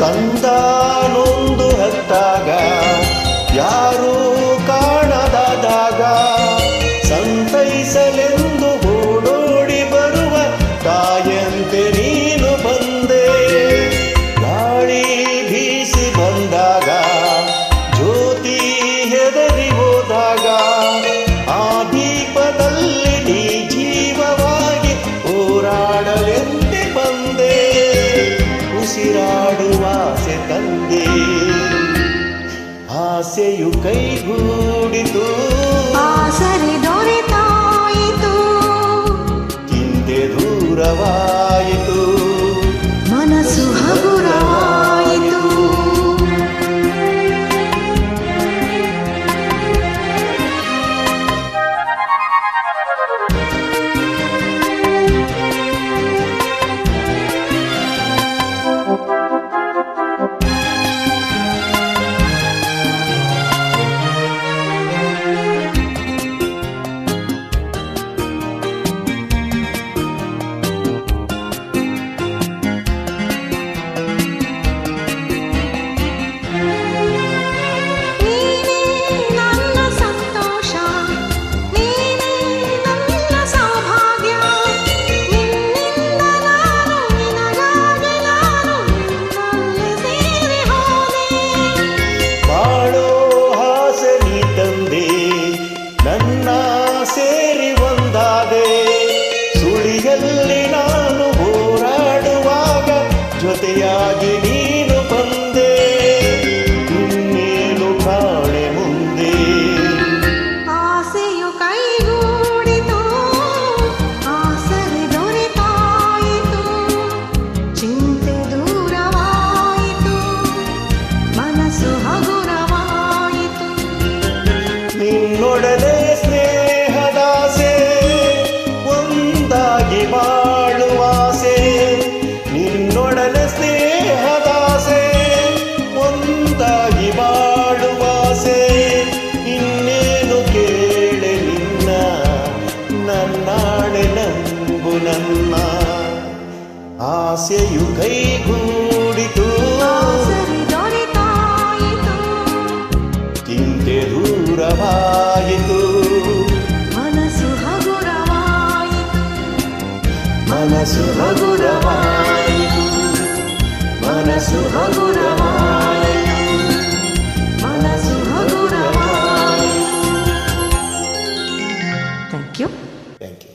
ಕಂದ ನೊಂದು ಹತ್ತಾಗ ಯಾರೂ ಕಾಣದಾದಾಗ ಸಂತೈಸಲೆಂದು ಆಸೆಯು ಕೈಗೂಡಿತು. ಆಸರೆ ದೊರೆತಾಯಿತು. ಹಿಂದೆ ದೂರವಾಯಿತು ಜೊತೆಯಾಗಿ ನೀನು ಬಂದೆ ಇನ್ನೇನು ಕಾಣೆ ಮುಂದೆ? ಆಸೆಯು ಕೈಗೂಡಿತು ಆಸರೆ ದೊರೆತಾಯಿತು ಚಿಂತೆ ದೂರವಾಯಿತು ಮನಸ್ಸು ಹಗುರವಾಯಿತು. ನಿನ್ನೊಡನೆ ಆಸೆಯು ಕೈಗೂಡಿತು ಆಸರೆ ದೊರೆತಾಯಿತು ಚಿಂತೆ ದೂರವಾಯಿತು ಮನಸ್ಸು ಹಗುರವಾಯಿತು ಮನಸ್ಸು ಹಗುರವಾಯಿತು ಮನಸ್ಸು ಹಗುರವಾಯಿತು ಮನಸ್ಸು ಹಗುರವಾಯಿತು ಥ್ಯಾಂಕ್ ಯು ಥ್ಯಾಂಕ್ ಯು